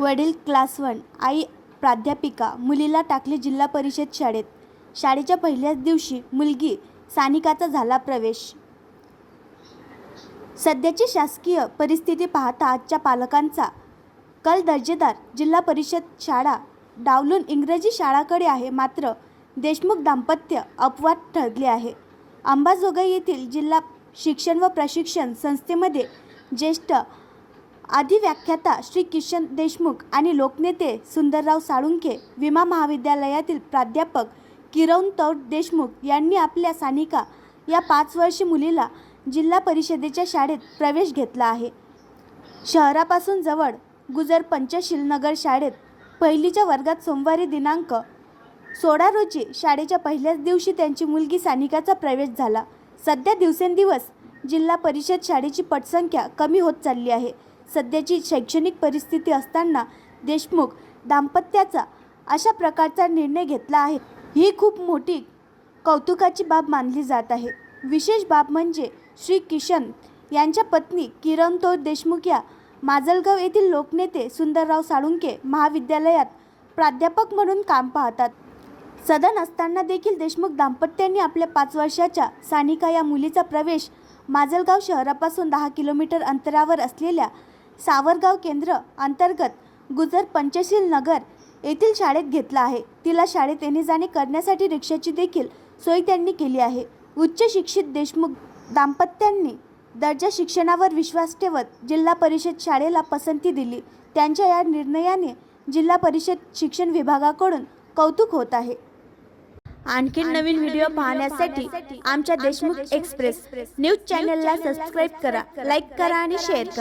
वडील class one आई प्राध्यापिका मुलीला टाकले जिल्हा परिषद शाळेत. शाळेच्या पहिल्याच दिवशी मुलगी सानिकाचा झाला प्रवेश. सध्याची शासकीय परिस्थिती पाहता आजच्या पालकांचा कल दर्जेदार. जिल्हा परिषद शाळा डावलून इंग्रजी शाळाकडे आहे मात्र देशमुख दाम्पत्य अपवाद ठरले आहे. अंबाजोगाई येथील जिल्हा शिक्षण व प्रशिक्षण संस्थेमध्ये ज्येष्ठ अधिव्याख्याता श्री किशन देशमुख आणि लोकनेते सुंदरराव साळुंखे विमा महाविद्यालयातील प्राध्यापक किरण तौर देशमुख यांनी आपल्या सानिका या पाच वर्षी मुलीला जिल्हा परिषदेच्या शाळेत प्रवेश घेतला आहे. शहरापासून जवळ गुजर पंचशीलनगर शाळेत पहिलीच्या वर्गात सोमवारी दिनांक सोळा रोजी शाळेच्या पहिल्याच दिवशी त्यांची मुलगी सानिकाचा प्रवेश झाला. सध्या दिवसेंदिवस जिल्हा परिषद शाळेची पटसंख्या कमी होत चालली आहे. सध्याची शैक्षणिक परिस्थिती असताना देशमुख दाम्पत्याचा अशा प्रकारचा निर्णय घेतला आहे. ही खूप मोठी कौतुकाची बाब मानली जात आहे. विशेष बाब म्हणजे श्री किशन यांच्या पत्नी किरण तोर देशमुख या माजलगाव येथील लोकनेते सुंदरराव साळुंके महाविद्यालयात प्राध्यापक म्हणून काम पाहतात. सदन असताना देखील देशमुख दाम्पत्यांनी आपल्या पाच वर्षाच्या सानिका या मुलीचा प्रवेश माजलगाव शहरापासून दहा किलोमीटर अंतरावर असलेल्या सावरगाव केंद्र अंतर्गत गुजर पंचशील नगर येथील शाळेत घेतला आहे. तिला शाळेत येणे जाणे करण्यासाठी रिक्षाची देखील सोय त्यांनी केली आहे. उच्च शिक्षित देशमुख दाम्पत्यांनी दर्जा शिक्षणावर विश्वास ठेवत जिल्हा परिषद शाळेला पसंती दिली. त्यांच्या या निर्णयाने जिल्हा परिषद शिक्षण विभागाकडून कौतुक होत आहे. आणखी नवीन व्हिडिओ पाहण्यासाठी आमच्या देशमुख एक्सप्रेस न्यूज चॅनलला सबस्क्राईब करा लाईक करा आणि शेअर करा.